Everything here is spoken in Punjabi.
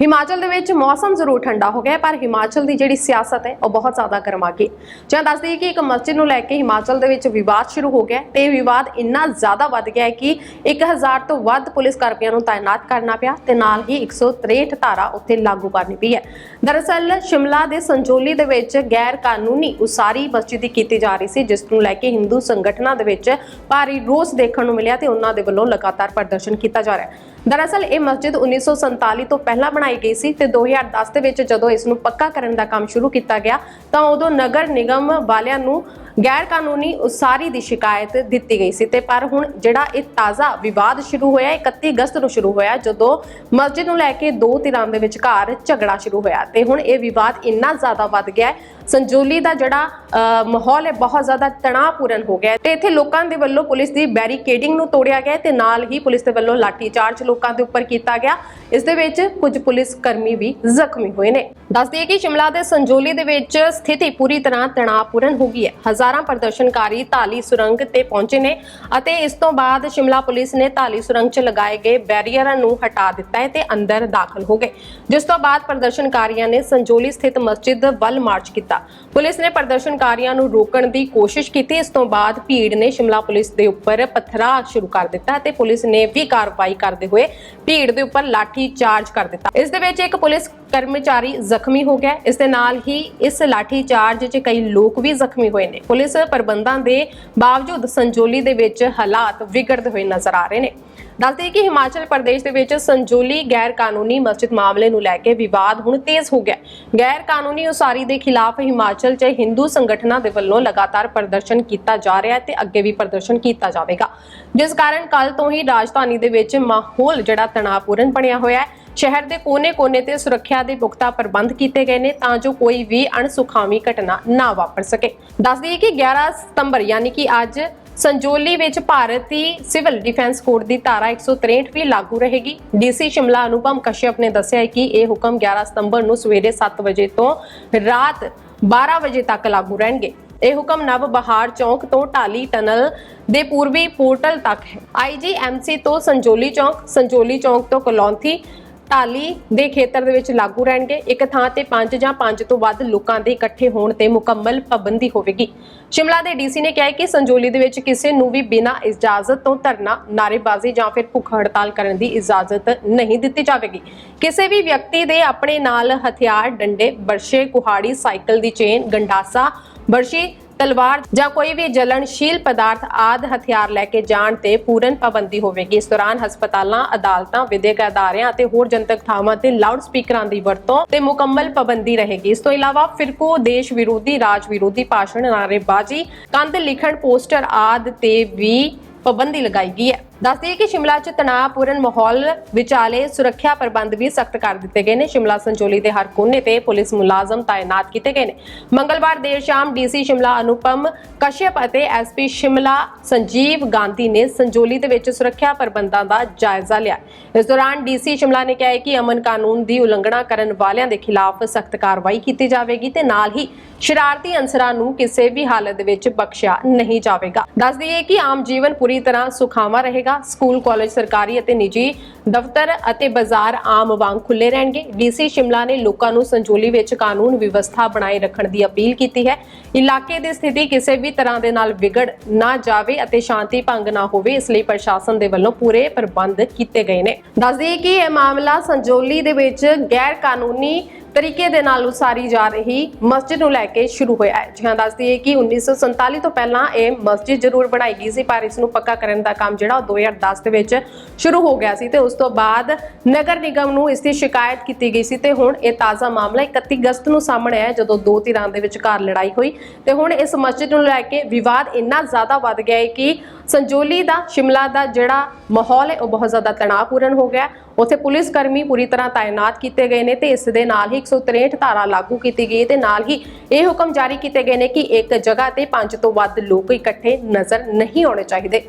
ਹਿਮਾਚਲ ਦੇ ਵਿੱਚ ਮੌਸਮ ਜ਼ਰੂਰ ਠੰਡਾ ਹੋ ਗਿਆ ਪਰ ਹਿਮਾਚਲ ਦੀ ਜਿਹੜੀ ਸਿਆਸਤ ਹੈ, ਉਹ ਬਹੁਤ ਜ਼ਿਆਦਾ ਗਰਮਾ ਗਈ। ਜਾਂ ਦੱਸ ਦਈਏ ਕਿ ਇੱਕ ਮਸਜਿਦ ਨੂੰ ਲੈ ਕੇ ਹਿਮਾਚਲ ਦੇ ਵਿੱਚ ਵਿਵਾਦ ਸ਼ੁਰੂ ਹੋ ਗਿਆ ਤੇ ਇਹ ਵਿਵਾਦ ਇੰਨਾ ਜ਼ਿਆਦਾ ਵੱਧ ਗਿਆ ਕਿ 1000 ਤੋਂ ਵੱਧ ਪੁਲਿਸ ਕਰਮੀਆਂ ਨੂੰ ਤਾਇਨਾਤ ਕਰਨਾ ਪਿਆ ਤੇ ਨਾਲ ਹੀ 163 ਧਾਰਾ ਉੱਥੇ ਲਾਗੂ ਕਰਨੀ ਪਈ ਹੈ। ਦਰਅਸਲ, ਸ਼ਿਮਲਾ ਦੇ ਸੰਜੋਲੀ ਦੇ ਵਿੱਚ ਗੈਰ ਕਾਨੂੰਨੀ ਉਸਾਰੀ ਮਸਜਿਦ ਕੀਤੀ ਜਾ ਰਹੀ ਸੀ, ਜਿਸ ਨੂੰ ਲੈ ਕੇ ਹਿੰਦੂ ਸੰਗਠਨਾਂ ਦੇ ਵਿੱਚ ਭਾਰੀ ਰੋਸ ਦੇਖਣ ਨੂੰ ਮਿਲਿਆ ਤੇ ਉਹਨਾਂ ਦੇ ਵੱਲੋਂ ਲਗਾਤਾਰ ਪ੍ਰਦਰਸ਼ਨ ਕੀਤਾ ਜਾ ਰਿਹਾ ਹੈ। ਦਰਅਸਲ, ਇਹ ਮਸਜਿਦ 1947 ਤੋਂ ਪਹਿਲਾਂ ਬਣਾਈ ਗਈ ਸੀ ਤੇ 2010 ਦੇ ਵਿੱਚ ਜਦੋਂ ਇਸ ਨੂੰ ਪੱਕਾ ਕਰਨ ਦਾ ਕੰਮ ਸ਼ੁਰੂ ਕੀਤਾ ਗਿਆ ਤਾਂ ਉਦੋਂ ਨਗਰ ਨਿਗਮ ਵਾਲਿਆਂ ਨੂੰ ਗੈਰ ਕਾਨੂੰਨੀ ਉਸਾਰੀ ਦੀ ਸ਼ਿਕਾਇਤ ਦਿੱਤੀ ਗਈ ਸੀ। ਤੇ ਪਰ ਹੁਣ ਜਿਹੜਾ ਇਹ ਤਾਜ਼ਾ ਵਿਵਾਦ ਸ਼ੁਰੂ ਹੋਇਆ ਹੈ, 31 ਅਗਸਤ ਨੂੰ ਸ਼ੁਰੂ ਹੋਇਆ ਜਦੋਂ ਮਸਜਿਦ ਨੂੰ ਲੈ ਕੇ ਦੋ ਧਿਰਾਂ ਦੇ ਵਿਚਕਾਰ ਝਗੜਾ ਸ਼ੁਰੂ ਹੋਇਆ। ਤੇ ਹੁਣ ਇਹ ਵਿਵਾਦ ਇੰਨਾ ਜ਼ਿਆਦਾ ਵੱਧ ਗਿਆ ਸੰਜੋਲੀ ਦਾ ਜਿਹੜਾ ਅ, ਮਾਹੌਲ ਹੈ ਬਹੁਤ ਜ਼ਿਆਦਾ ਤਣਾਅਪੂਰਨ ਹੋ ਗਿਆ ਤੇ ਇੱਥੇ ਲੋਕਾਂ ਦੇ ਵੱਲੋਂ ਪੁਲਿਸ ਦੀ ਬੈਰੀਕੇਡਿੰਗ ਨੂੰ ਤੋੜਿਆ ਗਿਆ ਤੇ ਨਾਲ ਹੀ ਪੁਲਿਸ ਦੇ ਵੱਲੋਂ ਲਾਠੀ ਚਾਰਜ ਲੋਕਾਂ ਦੇ ਉੱਪਰ ਕੀਤਾ ਗਿਆ। ਇਸ ਦੇ ਵਿੱਚ ਕੁਝ ਪੁਲਿਸ ਕਰਮੀ ਵੀ ਜ਼ਖਮੀ ਹੋਏ ਨੇ। ਦੱਸ ਦਈਏ ਕਿ ਸ਼ਿਮਲਾ ਦੇ ਸੰਜੋਲੀ ਦੇ ਵਿੱਚ ਸਥਿਤੀ ਪੂਰੀ ਤਰ੍ਹਾਂ ਤਣਾਅਪੂਰਨ ਹੋ ਗਈ ਹੈ। ਹਜ਼ਾਰਾਂ ਪ੍ਰਦਰਸ਼ਨਕਾਰੀ ਧਾਲੀ ਸੁਰੰਗ ਤੇ ਪਹੁੰਚੇ ਨੇ ਅਤੇ ਇਸ ਤੋਂ ਬਾਅਦ ਸ਼ਿਮਲਾ ਪੁਲਿਸ ਨੇ ਧਾਲੀ ਸੁਰੰਗ 'ਚ ਲਗਾਏ ਗਏ ਬੈਰੀਅਰਾਂ ਨੂੰ ਹਟਾ ਦਿੱਤਾ ਹੈ ਤੇ ਅੰਦਰ ਦਾਖਲ ਹੋ ਗਏ। ਜਿਸ ਤੋਂ ਬਾਅਦ ਪ੍ਰਦਰਸ਼ਨਕਾਰੀਆਂ ਨੇ ਸੰਜੋਲੀ ਸਥਿਤ ਮਸਜਿਦ ਵੱਲ ਮਾਰਚ ਕੀਤਾ। ਪੁਲਿਸ ਨੇ ਪ੍ਰਦਰਸ਼ਨਕਾਰੀਆਂ ਨੂੰ ਰੋਕਣ ਦੀ ਕੋਸ਼ਿਸ਼ ਕੀਤੀ। ਇਸ ਤੋਂ ਬਾਅਦ ਭੀੜ ਨੇ ਸ਼ਿਮਲਾ ਪੁਲਿਸ ਦੇ ਉੱਪਰ ਪਥਰਾ ਸ਼ੁਰੂ ਕਰ ਦਿੱਤਾ ਤੇ ਪੁਲਿਸ ਨੇ ਵੀ ਕਾਰਵਾਈ ਕਰਦੇ ਹੋਏ ਭੀੜ ਦੇ ਉੱਪਰ ਲਾਠੀ ਚਾਰਜ ਕਰ ਦਿੱਤਾ। ਇਸ ਦੇ ਵਿੱਚ ਇੱਕ ਪੁਲਿਸ ਕਰਮਚਾਰੀ ਜ਼ਖਮੀ ਹੋ ਗਿਆ। ਇਸ ਦੇ ਨਾਲ ਹੀ ਇਸ ਲਾਠੀ ਚਾਰਜ 'ਚ ਕਈ ਲੋਕ ਵੀ ਜ਼ਖਮੀ ਹੋਏ ਨੇ। ਪੁਲਿਸ ਪ੍ਰਬੰਧਾਂ ਦੇ ਬਾਵਜੂਦ ਸੰਜੋਲੀ ਦੇ ਵਿੱਚ ਹਾਲਾਤ ਵਿਗੜਦੇ ਹੋਏ ਨਜ਼ਰ ਆ ਰਹੇ ਨੇ। ਦੱਸਦੇ ਕਿ ਹਿਮਾਚਲ ਪ੍ਰਦੇਸ਼ ਦੇ ਵਿੱਚ ਸੰਜੋਲੀ ਗੈਰ ਕਾਨੂੰਨੀ ਮਸਜਿਦ ਮਾਮਲੇ ਨੂੰ ਲੈ ਕੇ ਵਿਵਾਦ ਹੁਣ ਤੇਜ਼ ਹੋ ਗਿਆ ਗੈਰ ਕਾਨੂੰਨੀ ਉਸਾਰੀ ਦੇ ਖਿਲਾਫ ਹਿਮਾਚਲ 'ਚ ਹਿੰਦੂ ਸੰਗਠਨਾਂ ਦੇ ਵੱਲੋਂ ਲਗਾਤਾਰ ਪ੍ਰਦਰਸ਼ਨ ਕੀਤਾ ਜਾ ਰਿਹਾ ਹੈ ਤੇ ਅੱਗੇ ਵੀ ਪ੍ਰਦਰਸ਼ਨ ਕੀਤਾ ਜਾਵੇਗਾ। ਜਿਸ ਕਾਰਨ ਕੱਲ ਤੋਂ ਹੀ ਰਾਜਧਾਨੀ ਦੇ ਵਿੱਚ ਮਾਹੌਲ ਜਿਹੜਾ ਤਣਾਅਪੂਰਨ ਬਣਿਆ ਹੋਇਆ ਹੈ। ਸ਼ਹਿਰ ਦੇ ਕੋਨੇ-ਕੋਨੇ ਤੇ ਸੁਰੱਖਿਆ ਦੇ ਪੁਖਤਾ ਪ੍ਰਬੰਧ ਕੀਤੇ ਗਏ ਨੇ ਤਾਂ ਜੋ ਕੋਈ ਵੀ ਅਣਸੁਖਾਵੀ ਘਟਨਾ ਨਾ ਵਾਪਰ ਸਕੇ। ਦੱਸ ਦਈਏ ਕਿ 11 ਸਤੰਬਰ, ਯਾਨੀ ਕਿ ਅੱਜ ਸੰਜੋਲੀ ਵਿੱਚ ਭਾਰਤੀ ਸਿਵਲ ਡਿਫੈਂਸ ਕੋਡ ਦੀ ਧਾਰਾ 163 ਵੀ ਲਾਗੂ ਰਹੇਗੀ। ਡੀਸੀ ਸ਼ਿਮਲਾ ਅਨੁਪਮ ਕਸ਼ਯਪ ਨੇ ਦੱਸਿਆ ਕਿ ਇਹ ਹੁਕਮ 11 ਸਤੰਬਰ ਨੂੰ ਸਵੇਰੇ 7 ਵਜੇ ਤੋਂ ਰਾਤ 12 ਵਜੇ ਤੱਕ ਲਾਗੂ ਰਹਿਣਗੇ। ਇਹ ਹੁਕਮ ਨਵ ਬਹਾਰ ਚੌਂਕ ਤੋਂ ਢਾਲੀ ਟਨਲ ਦੇ ਪੂਰਬੀ ਪੋਰਟਲ ਤੱਕ ਹੈ। ਆਈਜੀਐਮਸੀ ਤੋਂ ਸੰਜੋਲੀ ਚੌਂਕ ਸੰਜੋਲੀ ਚੌਂਕ ਤੋਂ ਕਲੌਂਥੀ ਢਾਲੀ ਦੇ ਖੇਤਰ ਦੇ ਵਿੱਚ ਲਾਗੂ ਰਹਿਣਗੇ। ਇੱਕ ਥਾਂ ਤੇ 5 ਜਾਂ 5 ਤੋਂ ਵੱਧ ਲੋਕਾਂ ਦੇ ਇਕੱਠੇ ਹੋਣ ਤੇ ਮੁਕੰਮਲ ਪਾਬੰਦੀ ਹੋਵੇਗੀ। ਸ਼ਿਮਲਾ ਦੇ ਡੀਸੀ ਨੇ ਕਿਹਾ ਕਿ ਸੰਜੋਲੀ ਦੇ ਵਿੱਚ ਕਿਸੇ ਨੂੰ ਵੀ ਬਿਨਾਂ ਇਜਾਜ਼ਤ ਤੋਂ ਧਰਨਾ, ਨਾਅਰੇਬਾਜ਼ੀ ਜਾਂ ਫਿਰ ਭੁੱਖ ਹੜਤਾਲ ਕਰਨ ਦੀ ਇਜਾਜ਼ਤ ਨਹੀਂ ਦਿੱਤੀ ਜਾਵੇਗੀ। ਕਿਸੇ ਵੀ ਵਿਅਕਤੀ ਦੇ ਆਪਣੇ ਨਾਲ ਹਥਿਆਰ, ਡੰਡੇ, ਬਰਸ਼ੇ, ਕੁਹਾੜੀ, ਸਾਈਕਲ ਦੀ ਚੇਨ, ਗੰਡਾਸਾ, ਬਰਸ਼ੀ ਤਲਵਾਰ ਜਾਂ ਕੋਈ ਵੀ ਜਲਣਸ਼ੀਲ ਪਦਾਰਥ ਆਦ ਹਥਿਆਰ ਲੈ ਕੇ ਜਾਣ ਤੇ ਪੂਰਨ ਪਾਬੰਦੀ ਹੋਵੇਗੀ। ਇਸ ਦੌਰਾਨ ਹਸਪਤਾਲਾਂ, ਅਦਾਲਤਾਂ, ਵਿਦਿਅਕ ਅਦਾਰਿਆਂ ਅਤੇ ਹੋਰ ਜਨਤਕ ਥਾਵਾਂ ਤੇ ਲਾਊਡ ਸਪੀਕਰਾਂ ਦੀ ਵਰਤੋਂ ਤੇ ਮੁਕੰਮਲ ਪਾਬੰਦੀ ਰਹੇਗੀ। ਇਸ ਤੋਂ ਇਲਾਵਾ ਫਿਰਕੂ ਦੇਸ਼ ਵਿਰੋਧੀ, ਰਾਜ ਵਿਰੋਧੀ ਭਾਸ਼ਣ, ਨਾਅਰੇਬਾਜ਼ੀ, ਕੰਧ ਲਿਖਣ, ਪੋਸਟਰ ਆਦ ਤੇ ਵੀ ਪਾਬੰਦੀ ਲਗਾਈ ਗਈ ਹੈ। ਦੱਸ ਕਿ ਸ਼ਿਮਲਾ 'ਚ ਤਣਾਅਪੂਰਨ ਮਾਹੌਲ ਵਿਚਾਲੇ ਸੁਰੱਖਿਆ ਪ੍ਰਬੰਧ ਵੀ ਸਖਤ ਕਰ ਦਿੱਤੇ ਗਏ ਨੇ। ਸ਼ਿਮਲਾ ਸੰਚੋਲੀ ਦੇ ਹਰ ਕੋਨੇ ਤੇ ਪੁਲਿਸ ਮੁਲਾਜ਼ਮ ਤਾਇਨਾਤ ਕੀਤੇ ਗਏ ਨੇ। ਮੰਗਲਵਾਰ ਦੇਰ ਸ਼ਾਮ ਡੀਸੀ ਸ਼ਿਮਲਾ ਅਨੁਪਮ ਕਸ਼ਯਪ ਅਤੇ ਐਸਪੀ ਸ਼ਿਮਲਾ ਸੰਜੀਵ ਗਾਂਧੀ ਨੇ ਸੰਜੋਲੀ ਦੇ ਵਿੱਚ ਸੁਰੱਖਿਆ ਪ੍ਰਬੰਧਾਂ ਦਾ ਜਾਇਜ਼ਾ ਲਿਆ। ਇਸ ਦੌਰਾਨ ਡੀਸੀ ਸ਼ਿਮਲਾ ਨੇ ਕਿਹਾ ਕਿ ਅਮਨ ਕਾਨੂੰਨ ਦੀ ਉਲੰਘਣਾ ਕਰਨ ਵਾਲਿਆਂ ਦੇ ਖਿਲਾਫ ਸਖਤ ਕਾਰਵਾਈ ਕੀਤੀ ਜਾਵੇਗੀ ਤੇ ਨਾਲ ਹੀ ਸ਼ਰਾਰਤੀ ਅਨਸਰਾਂ ਨੂੰ ਕਿਸੇ ਵੀ ਹਾਲਤ ਵਿੱਚ ਬਖਸ਼ਿਆ ਨਹੀਂ ਜਾਵੇਗਾ। ਦੱਸ ਦਈਏ ਕਿ ਆਮ ਜੀਵਨ ਪੂਰੀ ਤਰ੍ਹਾਂ ਸੁਖਾਵਾਂ ਰਹੇਗਾ ਸਕੂਲ, ਕਾਲਜ, ਸਰਕਾਰੀ ਅਤੇ ਨਿੱਜੀ ਦਫ਼ਤਰ ਅਤੇ ਬਾਜ਼ਾਰ ਆਮ ਵਾਂਗ ਖੁੱਲੇ ਰਹਿਣਗੇ। ਡੀਸੀ ਸ਼ਿਮਲਾ ਨੇ ਲੋਕਾਂ ਨੂੰ ਸੰਜੋਲੀ ਵਿੱਚ ਕਾਨੂੰਨ ਵਿਵਸਥਾ ਬਣਾਏ ਰੱਖਣ ਦੀ ਅਪੀਲ ਕੀਤੀ ਹੈ। ਇਲਾਕੇ ਦੀ ਸਥਿਤੀ ਕਿਸੇ ਵੀ ਤਰ੍ਹਾਂ ਦੇ ਨਾਲ ਵਿਗੜ ਨਾ ਜਾਵੇ ਅਤੇ ਸ਼ਾਂਤੀ ਭੰਗ ਨਾ ਹੋਵੇ, ਇਸ ਲਈ ਪ੍ਰਸ਼ਾਸਨ ਦੇ ਵੱਲੋਂ ਪੂਰੇ ਪ੍ਰਬੰਧ ਕੀਤੇ ਗਏ ਨੇ। ਦੱਸ ਕਿ ਇਹ ਮਾਮਲਾ ਸੰਜੋਲੀ ਦੇ ਵਿੱਚ ਗੈਰ ਕਾਨੂੰਨੀ ਤਰੀਕੇ ਦੇ ਨਾਲ ਉਸਾਰੀ ਜਾ ਰਹੀ ਮਸਜਿਦ ਨੂੰ ਲੈ ਕੇ ਸ਼ੁਰੂ ਹੋਇਆ ਹੈ। ਜੀ ਹਾਂ ਦੱਸ ਦਈਏ ਕਿ 1947 ਤੋਂ ਪਹਿਲਾਂ ਇਹ ਮਸਜਿਦ ਜ਼ਰੂਰ ਬਣਾਈ ਗਈ ਸੀ, ਪਰ ਇਸ ਨੂੰ ਪੱਕਾ ਕਰਨ ਦਾ ਕੰਮ ਜਿਹੜਾ ਉਹ 2010 ਦੇ ਵਿੱਚ ਸ਼ੁਰੂ ਹੋ ਗਿਆ ਸੀ ਤੇ ਉਸ ਤੋਂ ਬਾਅਦ ਨਗਰ ਨਿਗਮ ਨੂੰ ਇਸ ਦੀ ਸ਼ਿਕਾਇਤ ਕੀਤੀ ਗਈ ਸੀ ਤੇ ਹੁਣ ਇਹ ਤਾਜ਼ਾ ਮਾਮਲਾ 31 ਅਗਸਤ ਨੂੰ ਸਾਹਮਣੇ ਆਇਆ ਜਦੋਂ ਦੋ ਧਿਰਾਂ ਦੇ ਵਿਚਕਾਰ ਲੜਾਈ ਹੋਈ। ਤੇ ਹੁਣ ਇਸ ਮਸਜਿਦ ਨੂੰ ਲੈ ਕੇ ਵਿਵਾਦ ਇੰਨਾ ਜ਼ਿਆਦਾ ਵੱਧ ਗਿਆ ਹੈ ਕਿ ਸੰਜੋਲੀ ਦਾ, ਸ਼ਿਮਲਾ ਦਾ ਜਿਹੜਾ ਮਾਹੌਲ ਹੈ, ਉਹ ਬਹੁਤ ਜ਼ਿਆਦਾ ਤਣਾਅਪੂਰਨ ਹੋ ਗਿਆ ਉੱਥੇ ਪੁਲਿਸ ਕਰਮੀ ਪੂਰੀ ਤਰ੍ਹਾਂ ਤਾਇਨਾਤ ਕੀਤੇ ਗਏ ਨੇ ਤੇ ਇਸ ਦੇ ਨਾਲ ਹੀ 163 ਧਾਰਾ ਲਾਗੂ ਕੀਤੀ ਗਈ ਤੇ ਨਾਲ ਹੀ ਇਹ ਹੁਕਮ ਜਾਰੀ ਕੀਤੇ ਗਏ ਨੇ ਕਿ ਇੱਕ ਜਗ੍ਹਾ ਤੇ ਪੰਜ ਤੋਂ ਵੱਧ ਲੋਕ ਇਕੱਠੇ ਨਜ਼ਰ ਨਹੀਂ ਆਉਣੇ ਚਾਹੀਦੇ।